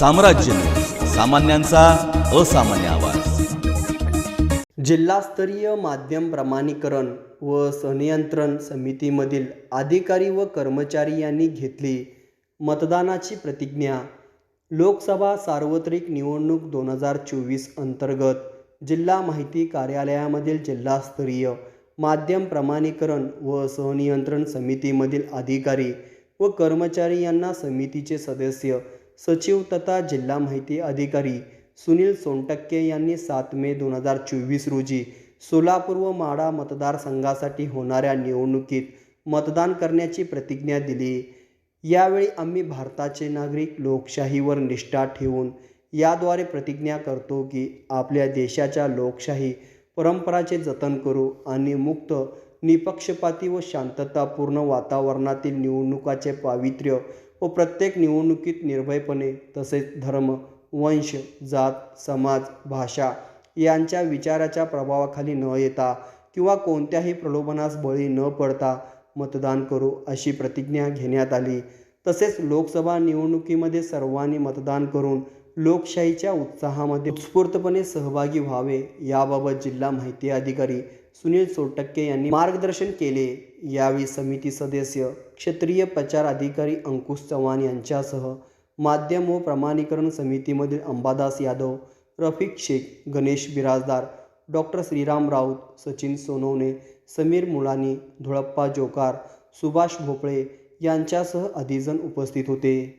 साम्राज्य. सामान्यांचा असामान्य आवाज. जिल्हास्तरीय माध्यम प्रमाणीकरण व संनियंत्रण समितीमधील अधिकारी व कर्मचारी यांनी घेतली मतदानाची प्रतिज्ञा. लोकसभा सार्वत्रिक निवडणूक दोन हजार चोवीस अंतर्गत जिल्हा माहिती कार्यालयामधील जिल्हास्तरीय माध्यम प्रमाणीकरण व सहनियंत्रण समितीमधील अधिकारी व कर्मचारी यांना समितीचे सदस्य सचिव तथा जिल्हा माहिती अधिकारी सुनील सोनटक्के यांनी सात मे दोन हजार चोवीस रोजी सोलापूर व माडा मतदारसंघासाठी होणाऱ्या निवडणुकीत मतदान करण्याची प्रतिज्ञा दिली. यावेळी आम्ही भारताचे नागरिक लोकशाहीवर निष्ठा ठेवून याद्वारे प्रतिज्ञा करतो की आपल्या देशाच्या लोकशाही परंपराचे जतन करू आणि मुक्त निपक्षपाती व शांततापूर्ण वातावरणातील निवडणुकाचे पावित्र्य व प्रत्येक निवडणुकीत निर्भयपणे तसेच धर्म वंश जात समाज भाषा यांच्या विचाराच्या प्रभावाखाली न येता किंवा कोणत्याही प्रलोभनास बळी न पडता मतदान करू अशी प्रतिज्ञा घेण्यात आली. तसेच लोकसभा निवडणुकीमध्ये सर्वांनी मतदान करून लोकशाहीच्या उत्साहामध्ये उत्स्फूर्तपणे सहभागी व्हावे याबाबत जिल्हा माहिती अधिकारी सुनील सोटक्के यांनी मार्गदर्शन केले. यावेळी समिती सदस्य क्षेत्रीय प्रचार अधिकारी अंकुश चव्हाण यांच्यासह माध्यम व प्रमाणीकरण समितीमधील अंबादास यादव रफिक शेख गणेश बिराजदार डॉक्टर श्रीराम राऊत सचिन सोनवणे समीर मुलानी धुळप्पा जोकार सुभाष भोपळे यांच्यासह अधिजन उपस्थित होते.